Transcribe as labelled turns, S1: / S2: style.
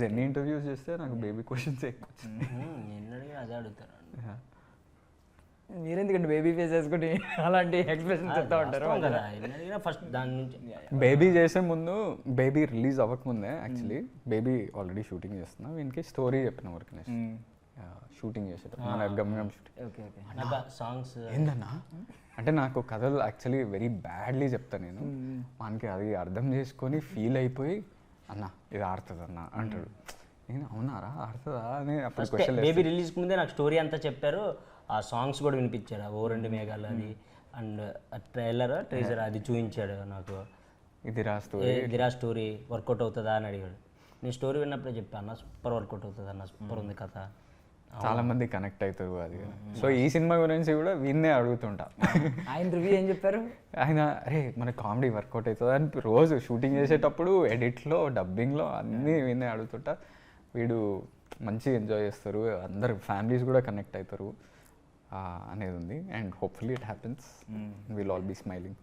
S1: రోజు ఎన్ని ఇంటర్వ్యూస్ చేస్తే నాకు బేబీ క్వశ్చన్స్ ఎక్కువ వచ్చింది
S2: అదే అడుగుతాను.
S3: మీరెందుకంటే బేబీ ఫేస్ వేసుకుని అలాంటి ఎక్స్ప్రెషన్ చెప్తా ఉంటారు
S2: ఫస్ట్ దాని నుంచి.
S1: బేబీ చేసే ముందు బేబీ రిలీజ్ అవ్వకముందే యాక్చువల్లీ బేబీ ఆల్రెడీ షూటింగ్ చేస్తున్నా. వీనికి స్టోరీ చెప్పిన వరకు షూటింగ్ చేసేటప్పుడు. మన గమ్యం షూటింగ్
S3: ఓకే ఓకే
S2: నాకు సాంగ్స్
S1: ఏందన్నా? అంటే నాకు కథలు యాక్చువల్లీ వెరీ బ్యాడ్లీ చెప్తాను నేను. మనకి అది అర్థం చేసుకొని ఫీల్ అయిపోయి అన్న. ఇది ఆడుతుంది అన్న అంటాడు నేను అవునారా? ఆడుతుందా? అని అప్పుడు క్వశ్చన్
S2: బేబీ రిలీజ్ ముందే నాకు స్టోరీ అంతా చెప్పారు. ఆ సాంగ్స్ కూడా వినిపించాడు. ఓ రెండు మేఘాలు అది. అండ్ ట్రైలర్ ట్రేజర్ అది చూపించాడు నాకు.
S1: ఇది రాస్తూ
S2: ఏ దిరా స్టోరీ వర్కౌట్ అవుతుందా అని అడిగాడు. నేను స్టోరీ విన్నప్పుడే చెప్పాను అన్న సూపర్ వర్కౌట్ అవుతుంది అన్న సూపర్ ఉంది కథ.
S1: చాలా మంది కనెక్ట్ అవుతారు అది సో ఈ సినిమా గురించి కూడా వీన్నే అడుగుతుంటా.
S3: ఆయన రివ్యూ ఏం చెప్పారు?
S1: ఆయన అరే మన కామెడీ వర్కౌట్ అవుతుంది? అని రోజు షూటింగ్ చేసేటప్పుడు ఎడిట్లో డబ్బింగ్లో అన్నీ వీన్నే అడుగుతుంటా. వీడు మంచిగా ఎంజాయ్ చేస్తారు అందరు ఫ్యామిలీస్ కూడా కనెక్ట్ అవుతారు అనేది ఉంది. And hopefully it happens will all be smiling